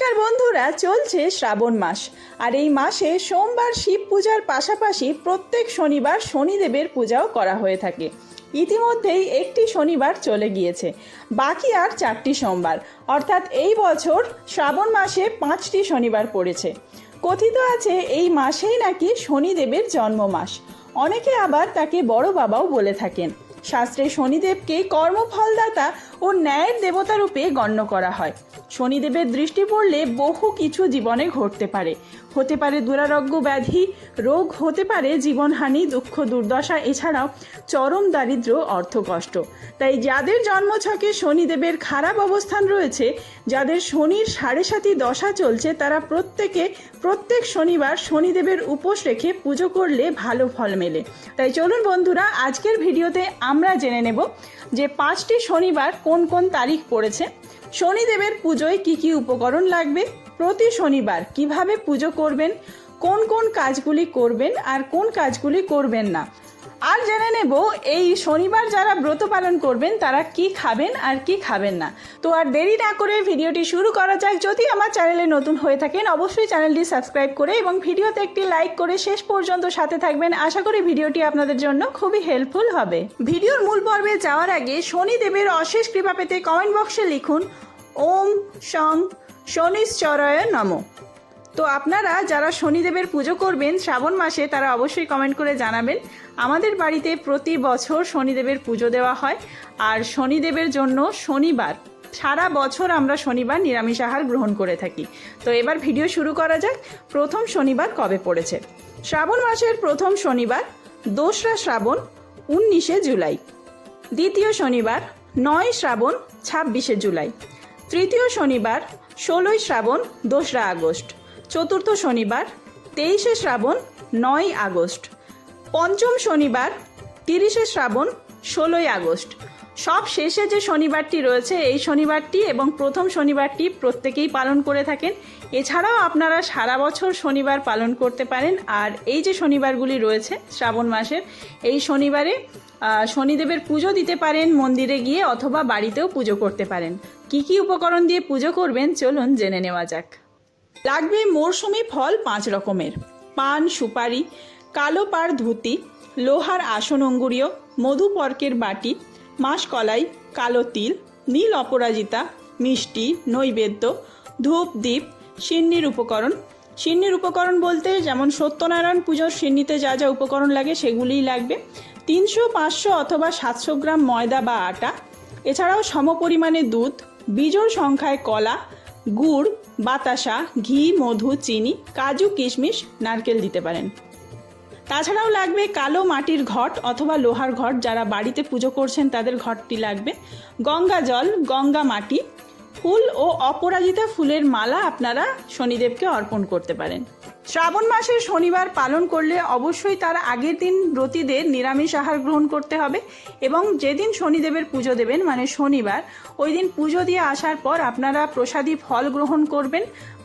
নমস্কার বন্ধুরা, চলছে শ্রাবণ মাস। আর এই মাসে সোমবার শিব পূজার পাশাপাশি প্রত্যেক শনিবার শনিদেবের পূজাও করা হয়ে থাকে। ইতিমধ্যেই একটি শনিবার চলে গিয়েছে। বাকি আর চারটি সোমবার। অর্থাৎ এই বছর শ্রাবণ মাসে পাঁচটি শনিবার পড়েছে। কথিত আছে, এই মাসেই নাকি শনিদেবের জন্ম মাস অনেকে আবার তাকে বড় বাবাও বলে থাকেন। শাস্ত্রে শনিদেবকে কর্মফলদাতা ও ন্যায়ের দেবতা রূপে গণ্য করা হয়। শনিদেবের দৃষ্টি পড়লে বহু কিছু জীবনে ঘটতে পারে। হতে পারে দুরারোগ্য ব্যাধি, রোগ হতে পারে জীবনহানি, দুঃখ, দুর্দশা, এছাড়াও চরম দারিদ্র অর্থকষ্ট। তাই যাদের জন্মছকে শনিদেবের খারাপ অবস্থান রয়েছে, যাদের শনির সাড়ে সাতি দশা চলছে, তারা প্রত্যেকে, প্রত্যেক শনিবার শনিদেবের উপোস রেখে পুজো করলে ভালো ফল মেলে। তাই চলুন বন্ধুরা, আজকের ভিডিওতে আমরা জেনে নেব যে পাঁচটি শনিবার কোন কোন তারিখ পড়েছে। শনিদেবের পুজোয় কি কি উপকরণ লাগবে? প্রতি শনিবার কীভাবে পুজো করবেন? কোন কোন কাজগুলি করবেন? আর কোন কাজগুলি করবেন না? আর জেনে নেব, এই শনিবার যারা ব্রত পালন করবেন, তারা কি খাবেন আর কি খাবেন না। তো আর দেরি না করে ভিডিওটি শুরু করা যাক। যদি আমার চ্যানেলে নতুন হয়ে থাকেন, অবশ্যই চ্যানেলটি সাবস্ক্রাইব করে এবং ভিডিওতে একটি লাইক করে শেষ পর্যন্ত সাথে থাকবেন। আশা করি ভিডিওটি আপনাদের জন্য খুবই হেল্পফুল হবে। ভিডিওর মূল পর্বে যাওয়ার আগে শনিদেবের অশেষ কৃপা পেতে কমেন্ট বক্সে লিখুন, ওম শং শনিশ্চরয় নম। তো আপনারা যারা শনিদেবের পুজো করবেন শ্রাবণ মাসে, তারা অবশ্যই কমেন্ট করে জানাবেন। আমাদের বাড়িতে প্রতি বছর শনিদেবের পুজো দেওয়া হয়। আর শনিদেবের জন্য শনিবার, সারা বছর আমরা শনিবার নিরামিষ আহার গ্রহণ করে থাকি। তো এবার ভিডিও শুরু করা যাক, প্রথম শনিবার কবে পড়েছে? শ্রাবণ মাসের প্রথম শনিবার, দোসরা শ্রাবণ, উনিশে জুলাই। দ্বিতীয় শনিবার, নয় শ্রাবণ, ছাব্বিশে জুলাই। তৃতীয় শনিবার, ষোলোই শ্রাবণ, দোসরা আগস্ট। চতুর্থ শনিবার, তেইশে শ্রাবণ, নয় আগস্ট। পঞ্চম শনিবার, তিরিশে শ্রাবণ, ষোলোই আগস্ট। সব শেষে যে শনিবারটি রয়েছে, এই শনিবারটি এবং প্রথম শনিবারটি প্রত্যেকেই পালন করে থাকেন। এছাড়াও আপনারা সারা বছর শনিবার পালন করতে পারেন। আর এই যে শনিবারগুলি রয়েছে, শ্রাবণ মাসের, এই শনিবারে শনিদেবের পুজো দিতে পারেন মন্দিরে গিয়ে অথবা বাড়িতেও পুজো করতে পারেন। কি কি উপকরণ দিয়ে পুজো করবেন, চলুন জেনে নেওয়া যাক। লাগবে মরশুমি ফল পাঁচ রকমের। পান, সুপারি, কালো পাড় ধুতি, লোহার আসন অঙ্গুরীয় মধুপর্কের বাটি মাসকলাই কালো তিল, নীল অপরাজিতা, মিষ্টি, নৈবেদ্য, ধূপ দ্বীপ সিন্নির উপকরণ। সিন্নির উপকরণ বলতে যেমন সত্যনারায়ণ পুজোর সিন্নিতে যা যা উপকরণ লাগে সেগুলিই লাগবে। তিনশো, পাঁচশো অথবা সাতশো গ্রাম ময়দা বা আটা। এছাড়াও সমপরিমাণে দুধ, বিজোড় সংখ্যায় কলা, গুড় বাতাসা, ঘি, মধু, চিনি, কাজু, কিশমিশ, নারকেল দিতে পারেন। তাছাড়াও লাগবে কালো মাটির ঘট অথবা লোহার ঘট, যারা বাড়িতে পুজো করছেন তাদের ঘটটি লাগবে। গঙ্গা জল, গঙ্গা মাটি ফুল ও অপরাজিতা ফুলের মালা আপনারা শনিদেবকে অর্পণ করতে পারেন। শ্রাবণ মাসের শনিবার পালন করলে অবশ্যই তার আগের দিন ব্রতীদের নিরামিষ আহার গ্রহণ করতে হবে এবং যেদিন শনিদেবের পুজো দেবেন মানে শনিবার, ওই দিন পুজো দিয়ে আসার পর আপনারা প্রসাদী ফল গ্রহণ করবেন।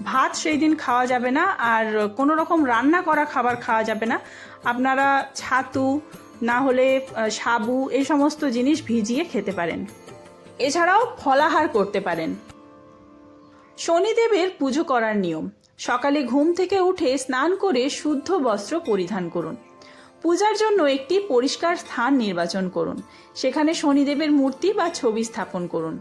ভাত সেই দিন খাওয়া যাবে না আর কোনো রকম রান্না করা খাবার খাওয়া যাবে না। আপনারা ছাতু, না হলে সাবু এই সমস্ত জিনিস ভিজিয়ে খেতে পারেন। এছাড়াও ফলাহার করতে পারেন। শনিদেবের পুজো করার নিয়ম। সকালে ঘুম থেকে উঠে স্নান করে শুদ্ধ বস্ত্র পরিধান করুন। পূজার জন্য একটি পরিষ্কার স্থান নির্বাচন করুন। সেখানে শনিদেবের মূর্তি বা ছবি স্থাপন করুন।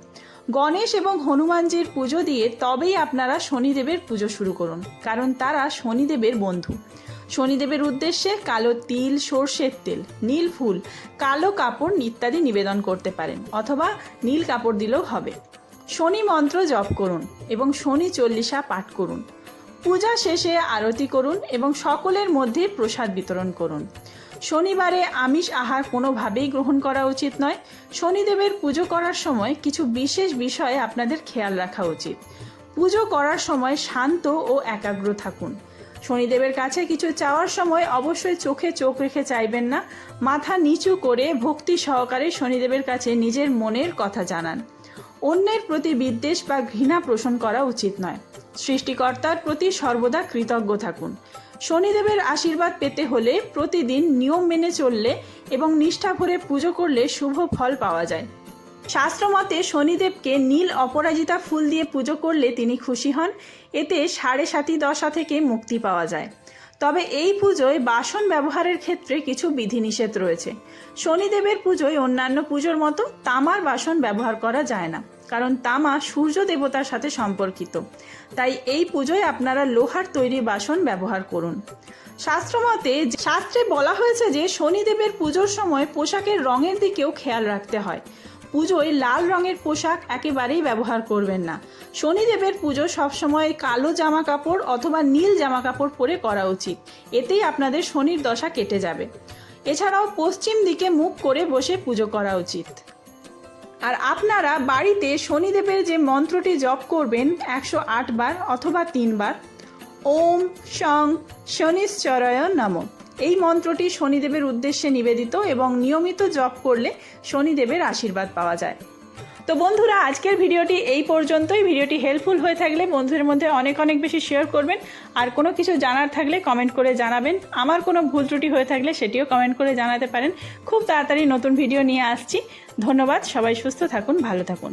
গণেশ এবং হনুমানজির পুজো দিয়ে তবেই আপনারা শনিদেবের পুজো শুরু করুন, কারণ তারা শনিদেবের বন্ধু। শনিদেবের উদ্দেশ্যে কালো তিল, সর্ষের তেল, নীল ফুল, কালো কাপড় ইত্যাদি নিবেদন করতে পারেন, অথবা নীল কাপড় দিলেও হবে। শনি মন্ত্র জপ করুন এবং শনি চল্লিশা পাঠ করুন। পূজা শেষে আরতি করুন এবং সকলের মধ্যে প্রসাদ বিতরণ করুন। শনিবারে আমিষ আহার কোনোভাবেই গ্রহণ করা উচিত নয়। শনিদেবের পুজো করার সময় কিছু বিশেষ বিষয়ে আপনাদের খেয়াল রাখা উচিত। পুজো করার সময় শান্ত ও একাগ্র থাকুন। শনিদেবের কাছে কিছু চাওয়ার সময় অবশ্যই চোখে চোখ রেখে চাইবেন না। মাথা নিচু করে ভক্তি সহকারে শনিদেবের কাছে নিজের মনের কথা জানান। অন্যের প্রতি বিদ্বেষ বা ঘৃণা পোষণ করা উচিত নয়। সৃষ্টিকর্তার প্রতি সর্বদা কৃতজ্ঞ থাকুন। শনিদেবের আশীর্বাদ পেতে হলে প্রতিদিন নিয়ম মেনে চললে এবং নিষ্ঠা ভরে পুজো করলে শুভ ফল পাওয়া যায়। শাস্ত্রমতে শনিদেবকে নীল অপরাজিতা ফুল দিয়ে পুজো করলে তিনি খুশি হন। এতে সাড়ে সাতি দশা থেকে মুক্তি পাওয়া যায়। তবে এই পুজোয় বাসন ব্যবহারের ক্ষেত্রে কিছু বিধিনিষেধ রয়েছে। শনিদেবের পুজোয় অন্যান্য পুজোর মতো তামার বাসন ব্যবহার করা যায় না, কারণ তামা সূর্য দেবতার সাথে সম্পর্কিত। তাই এই পুজোয় আপনারা লোহার তৈরি বাসন ব্যবহার করুন। শাস্ত্রমতে শাস্ত্রে বলা হয়েছে যে শনিদেবের পুজোর সময় পোশাকের রঙের দিকেও খেয়াল রাখতে হয়। পুজোয় লাল রঙের পোশাক একেবারেই ব্যবহার করবেন না। শনিদেবের পুজো সবসময় কালো জামা কাপড় অথবা নীল জামা কাপড় পরে করা উচিত। এতেই আপনাদের শনির দশা কেটে যাবে। এছাড়াও পশ্চিম দিকে মুখ করে বসে পুজো করা উচিত। আর আপনারা বাড়িতে শনিদেবের যে মন্ত্রটি জপ করবেন একশো আট বার অথবা তিনবার ওম শং শনিশ্চরয় নম। এই মন্ত্রটি শনিদেবের উদ্দেশ্যে নিবেদিত এবং নিয়মিত জপ করলে শনিদেবের আশীর্বাদ পাওয়া যায়। তো বন্ধুরা, আজকের ভিডিওটি এই পর্যন্তই। ভিডিওটি হেল্পফুল হয়ে থাকলে বন্ধুদের মধ্যে অনেক অনেক বেশি শেয়ার করবেন। আর কোনো কিছু জানার থাকলে কমেন্ট করে জানাবেন। আমার কোনো ভুল ত্রুটি হয়ে থাকলে সেটিও কমেন্ট করে জানাতে পারেন। খুব তাড়াতাড়ি নতুন ভিডিও নিয়ে আসছি। ধন্যবাদ, সবাই সুস্থ থাকুন, ভালো থাকুন।